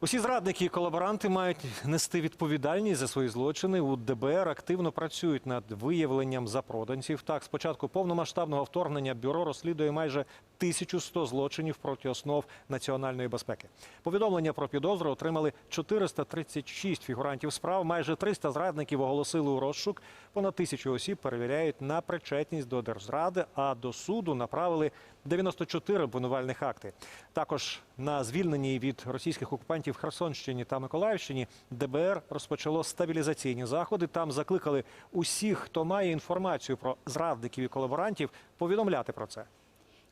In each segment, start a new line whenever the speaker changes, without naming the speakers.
Усі зрадники і колаборанти мають нести відповідальність за свої злочини. У ДБР активно працюють над виявленням запроданців. Так, спочатку повномасштабного вторгнення бюро розслідує майже 1100 злочинів проти основ національної безпеки. Повідомлення про підозру отримали 436 фігурантів справ. Майже 300 зрадників оголосили у розшук. Понад тисячу осіб перевіряють на причетність до держзради, а до суду направили 94 обвинувальних акти. Також на звільненій від російських окупантів Херсонщині та Миколаївщині ДБР розпочало стабілізаційні заходи. Там закликали усіх, хто має інформацію про зрадників і колаборантів, повідомляти про це.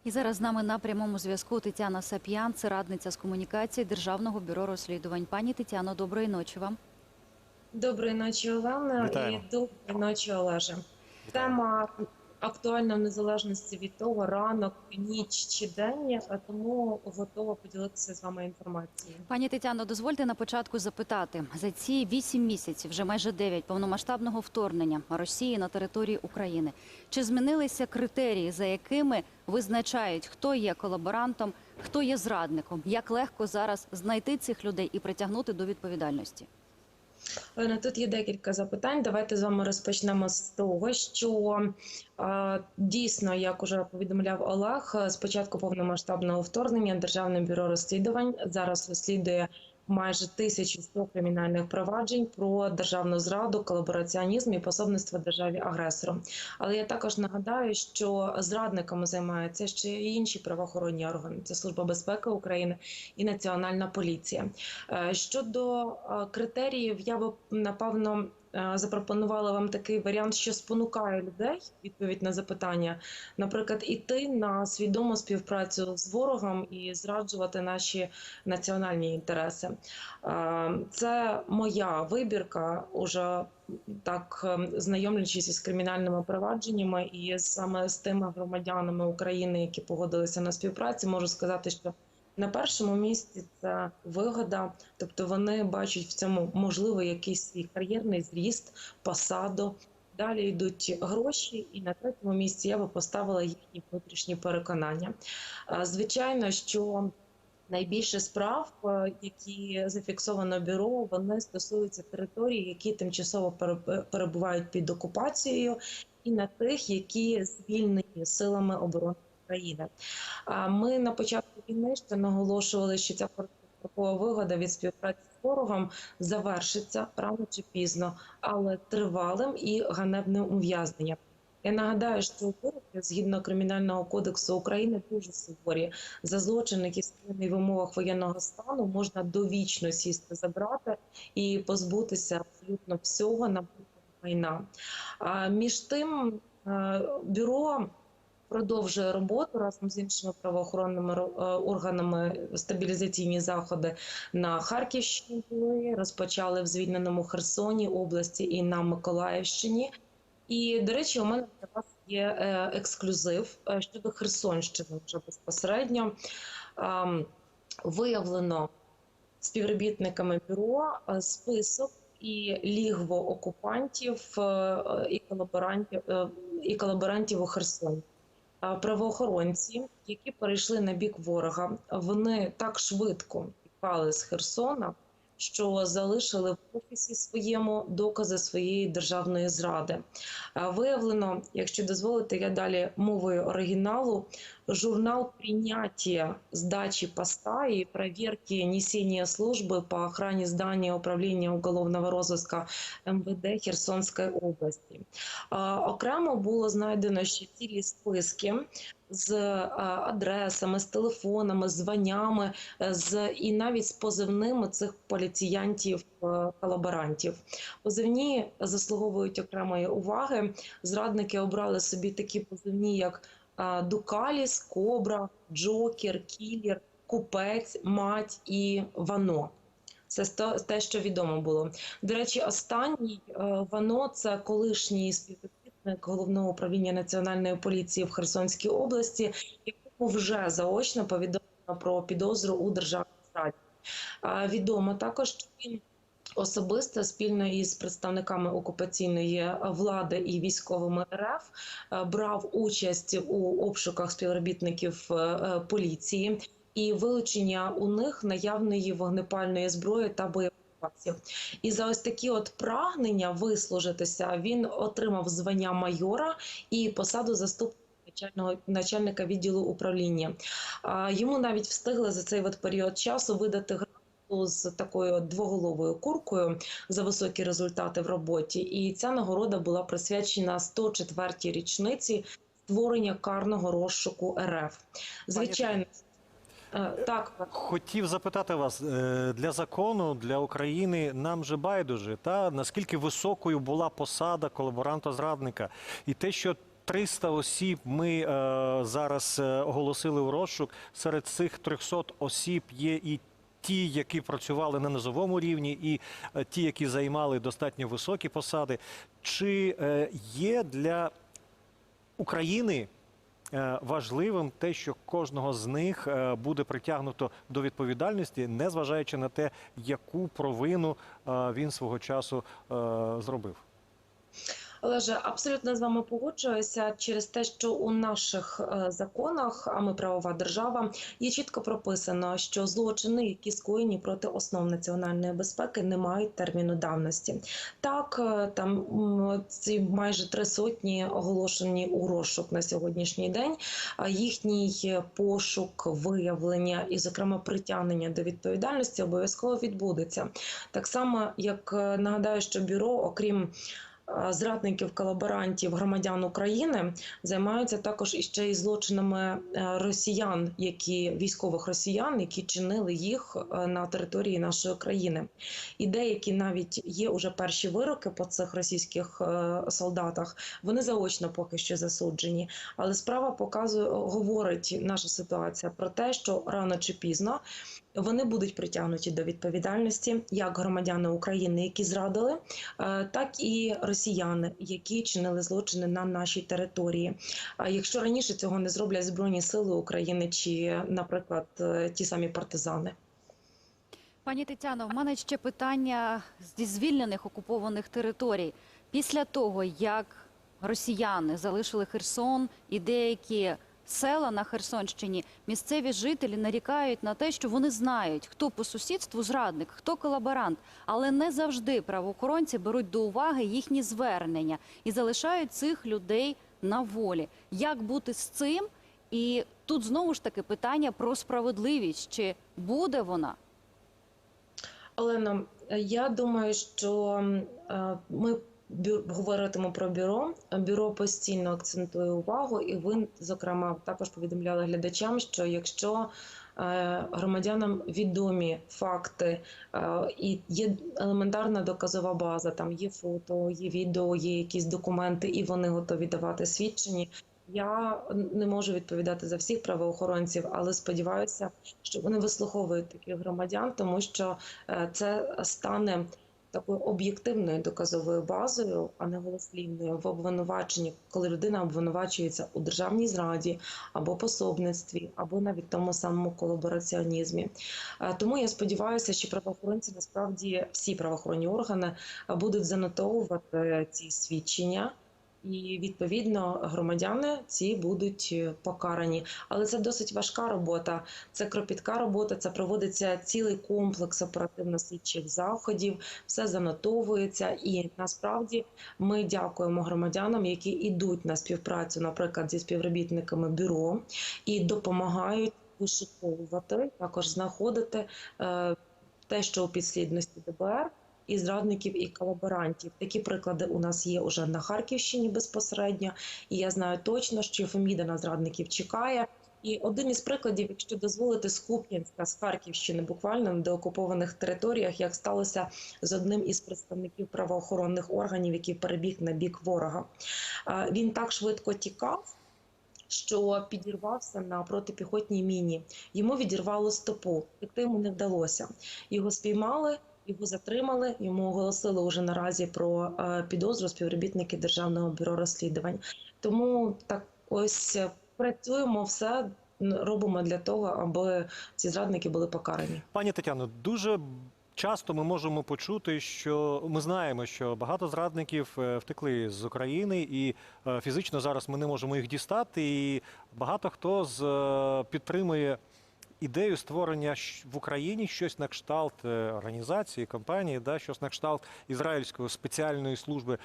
І зараз з нами на прямому зв'язку Тетяна Сап'ян, це радниця з комунікації Державного бюро розслідувань. Пані Тетяно, доброї ночі вам.
Доброї ночі, Олена,
Вітаю.
і доброї ночі, Олеже. Тема актуальна в незалежності від того, ранок, ніч чи день, а тому готова поділитися з вами інформацією.
Пані Тетяно, дозвольте на початку запитати за ці вісім місяців, вже майже дев'ять повномасштабного вторгнення Росії на території України. Чи змінилися критерії, за якими визначають, хто є колаборантом, хто є зрадником? Як легко зараз знайти цих людей і притягнути до відповідальності?
Олена, тут є декілька запитань. Давайте з вами розпочнемо з того, що е, дійсно, як уже повідомляв Олег, з початку повномасштабного вторгнення Державне бюро розслідувань зараз розслідує майже 1100 кримінальних проваджень про державну зраду, колабораціонізм і пособництво державі агресору. Але я також нагадаю, що зрадниками займаються ще й інші правоохоронні органи. Це Служба безпеки України і Національна поліція. Е, Щодо е, критеріїв, я би напевно запропонувала вам такий варіант, що спонукає людей відповідь на запитання, наприклад, іти на свідому співпрацю з ворогом і зраджувати наші національні інтереси. Е, Це моя вибірка, уже так е, знайомлячись із кримінальними провадженнями і саме з тими громадянами України, які погодилися на співпрацю, можу сказати, що на першому місці це вигода, тобто вони бачать в цьому можливий якийсь свій кар'єрний зріст, посаду. Далі йдуть гроші, і на третьому місці я би поставила їхні внутрішні переконання. Е, Звичайно, що найбільше справ, е, які зафіксовано бюро, вони стосуються територій, які тимчасово переб- перебувають під окупацією, і на тих, які звільнені силами оборони України. Ми на початку війни ще наголошували, що ця короткострокова вигода від співпраці з ворогом завершиться рано чи пізно, але тривалим і ганебним ув'язненням. Я нагадаю, що вироки згідно кримінального кодексу України дуже суворі за злочин, які скоєний в умовах воєнного стану, можна довічно сісти забрати і позбутися абсолютно всього на майна. А між тим е, бюро продовжує роботу разом з іншими правоохоронними е, органами стабілізаційні заходи на Харківщині. Розпочали в звільненому Херсоні області і на Миколаївщині. І до речі, у мене для вас є е, ексклюзив е, щодо Херсонщини вже безпосередньо. Ем, Виявлено співробітниками бюро список і лігво окупантів і колаборантів і колаборантів у Херсоні. А Правоохоронці, які перейшли на бік ворога, вони так швидко тікали з Херсона, що залишили офісі своєму докази своєї державної зради. Виявлено, якщо дозволите, я далі мовою оригіналу, журнал принятия сдачи поста и проверки несения службы по охране здания управління уголовного розыска МВД Херсонської області. Окремо було знайдено ще цілі списки з адресами, з телефонами, з званнями, е, з і навіть з позивними цих поліціянтів е, колаборантів. Позивні заслуговують окремої уваги. Зрадники обрали собі такі позивні, як Дукаліс, Кобра, Джокер, Кілер, Купець, Мать і Вано. Це те, що відомо було. До речі, останній е, Вано це колишній співробітник головного управління національної поліції в Херсонській області, якому вже заочно повідомлено про підозру у державній зраді. Відомо також, що він особисто спільно із представниками окупаційної влади і військовими РФ е, брав участь у обшуках співробітників е, е, поліції. і вилучення у них наявної вогнепальної зброї та боєприпасів. І за ось такі от прагнення вислужитися він отримав звання майора і посаду заступника начальника відділу управління. Йому навіть встигли за цей період часу видати грамоту з такою двоголовою куркою за високі результати в роботі. І ця нагорода була присвячена 104-й річниці створення карного розшуку РФ. Звичайно, е, так.
Хотів запитати вас е, для закону для України нам же байдуже, та наскільки високою була посада колаборанта-зрадника, і те, що 300 осіб ми е, зараз е, оголосили у розшук. Серед цих 300 осіб є і ті, які працювали на низовому рівні, і е, ті, які займали достатньо високі посади. Чи е, є для України е, важливим те, що кожного з них буде притягнуто до відповідальності, незважаючи на те, яку провину він свого часу зробив.
Олеже, абсолютно з вами погоджуюся через те, що у наших е, законах, а ми правова держава, є чітко прописано, що злочини, які скоєні проти основ національної безпеки, не мають терміну давності. Так, е, там ці майже три сотні оголошені у розшук на сьогоднішній день. Їхній пошук, виявлення і, зокрема, притягнення до відповідальності обов'язково відбудеться. Так само, як е, нагадаю, що бюро, окрім зрадників, колаборантів, громадян України займаються також іще й злочинами е, росіян, які військових росіян, які чинили їх е, на території нашої країни. І деякі навіть є уже перші вироки по цих російських е, солдатах. Вони заочно поки що засуджені. Але справа показує, говорить наша ситуація про те, що рано чи пізно вони будуть притягнуті до відповідальності як громадяни України, які зрадили, е, так і росіяни, які чинили злочини на нашій території. А якщо раніше цього не зроблять Збройні Сили України чи, наприклад, е, ті самі партизани.
Пані Тетяно, в мене ще питання зі звільнених окупованих територій. Після того, як росіяни залишили Херсон і деякі села на Херсонщині, місцеві жителі нарікають на те, що вони знають, хто по сусідству зрадник, хто колаборант, але не завжди правоохоронці беруть до уваги їхні звернення і залишають цих людей на волі. Як бути з цим? І тут знову ж таки питання про справедливість: чи буде вона?
Олено, я думаю, що е, ми говоритимо про бюро. Бюро постійно акцентує увагу, і ви, зокрема, також повідомляли глядачам, що якщо е, громадянам відомі факти е, і є елементарна доказова база, там є фото, є відео, є якісь документи, і вони готові давати свідчення. Я не можу відповідати за всіх правоохоронців, але сподіваюся, що вони вислуховують таких громадян, тому що е, це стане такою об'єктивною доказовою базою, а не голослівною в обвинуваченні, коли людина обвинувачується у державній зраді або пособництві, або навіть тому самому колабораціонізмі. Е, Тому я сподіваюся, що правоохоронці насправді всі правоохоронні органи е, будуть занотовувати ці свідчення. І відповідно громадяни ці будуть е, покарані, але це досить важка робота. Це кропітка робота. Це проводиться цілий комплекс оперативно-слідчих заходів, все занотовується. І насправді ми дякуємо громадянам, які йдуть на співпрацю, наприклад, зі співробітниками бюро і допомагають вишуковувати, також знаходити е, те, що у підслідності ДБР і зрадників і колаборантів. Такі приклади у нас є уже на Харківщині безпосередньо, і я знаю точно, що Феміда на зрадників чекає. І один із прикладів, якщо дозволити, з Куп'янська з Харківщини, буквально на деокупованих територіях, як сталося з одним із представників правоохоронних органів, який перебіг на бік ворога. Він так швидко тікав. Що підірвався на протипіхотній міні, йому відірвало стопу, втекти йому не вдалося. Його спіймали, його затримали. Йому оголосили уже наразі про е, підозру співробітники державного бюро розслідувань. Тому так ось е, працюємо все. Робимо для того, аби ці зрадники були покарані.
Пані Тетяно, дуже часто ми можемо почути, що ми знаємо, що багато зрадників е, втекли з України, і е, фізично зараз ми не можемо їх дістати. І багато хто з е, підтримує ідею створення в Україні щось на кшталт організації, компанії, да, щось на кшталт ізраїльської спеціальної служби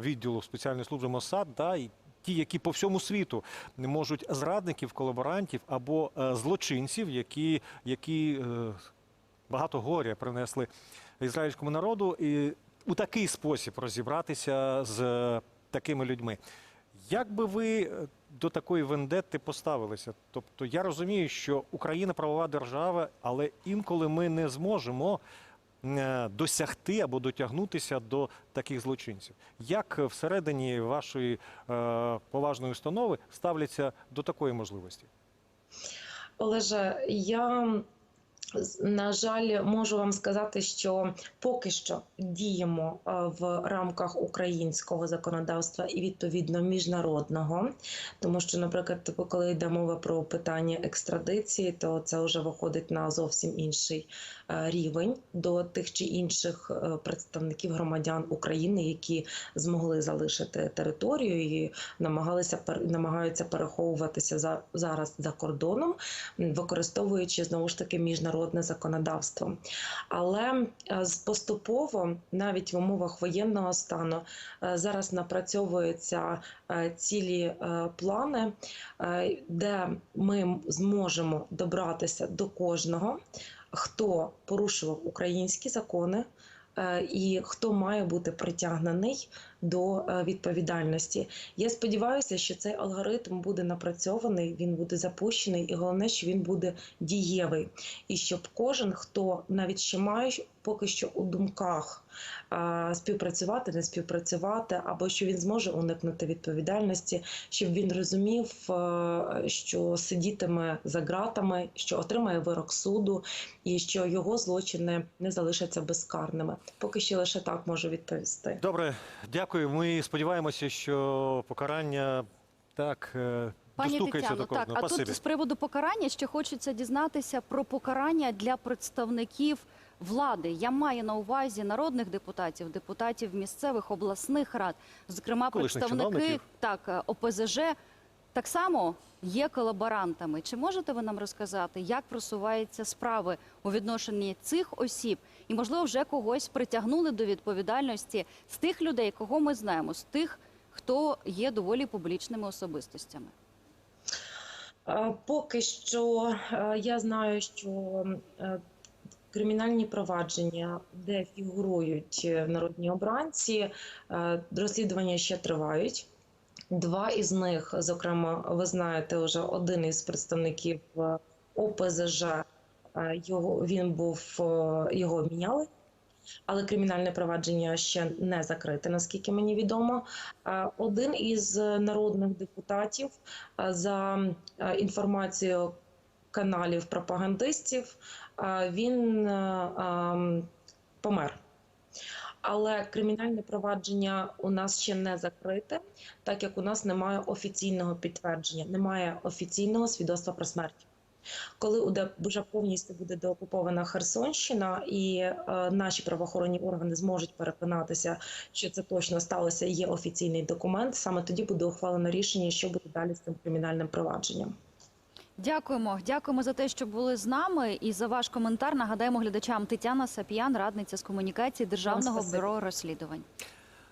відділу спеціальної служби Моссад, да, і ті, які по всьому світу можуть зрадників, колаборантів або злочинців, які, які багато горя принесли ізраїльському народу, і у такий спосіб розібратися з е, такими людьми. Як би ви е, до такої вендетти поставилися? Тобто я розумію, що Україна правова держава, але інколи ми не зможемо е, досягти або дотягнутися до таких злочинців. Як всередині вашої поважної установи ставляться до такої можливості?
Олеже, я на жаль можу вам сказати, що поки що діємо е, в рамках українського законодавства і відповідно міжнародного, тому що, наприклад, коли йде мова про питання екстрадиції, то це вже виходить на зовсім інший рівень до тих чи інших е, представників громадян України, які змогли залишити територію і намагалися намагаються переховуватися за зараз за кордоном, використовуючи знову ж таки міжнародне законодавство. Але е, поступово, навіть в умовах воєнного стану, е, зараз напрацьовуються е, цілі е, плани, е, де ми зможемо добратися до кожного, хто порушував українські закони. е, І хто має бути притягнений до е, відповідальності? Я сподіваюся, що цей алгоритм буде напрацьований, він буде запущений, і головне, що він буде дієвий, і щоб кожен, хто навіть ще має поки що у думках е, співпрацювати, не співпрацювати, або що він зможе уникнути відповідальності, щоб він розумів, е, що сидітиме за ґратами, що отримає вирок суду, і що його злочини не залишаться безкарними. Поки що лише так можу відповісти.
Добре, дякую. Ми сподіваємося, що покарання так е,
Пані Тетяно, так, а тут з приводу покарання ще хочеться дізнатися про покарання для представників влади. Я маю на увазі народних депутатів, депутатів місцевих обласних рад, зокрема
Колишніх
представники так е, ОПЗЖ. Так само є колаборантами. Чи можете ви нам розказати, як просуваються справи у відношенні цих осіб, і можливо вже когось притягнули до відповідальності з тих людей, кого ми знаємо, з тих, хто є доволі публічними особистостями?
Е, Поки що е, я знаю, що е, кримінальні провадження, де фігурують народні обранці, розслідування ще тривають. Два із них, зокрема, ви знаєте, вже один із представників ОПЗЖ, його він був е, його обміняли. Але кримінальне провадження ще не закрите, наскільки мені відомо. Е, Один із народних депутатів е, за е, інформацією каналів пропагандистів, е, він е, ем, помер. Але кримінальне провадження у нас ще не закрите, так як у нас немає офіційного підтвердження, немає офіційного свідоцтва про смерть. Коли вже повністю буде деокупована Херсонщина, і е, наші правоохоронні органи зможуть переконатися, що це точно сталося, і є офіційний документ, саме тоді буде ухвалено рішення, що буде далі з цим кримінальним провадженням.
Дякуємо, дякуємо за те, що були з нами, і за ваш коментар. Нагадаємо глядачам Тетяна Сапіян, радниця з комунікації Державного бюро розслідувань.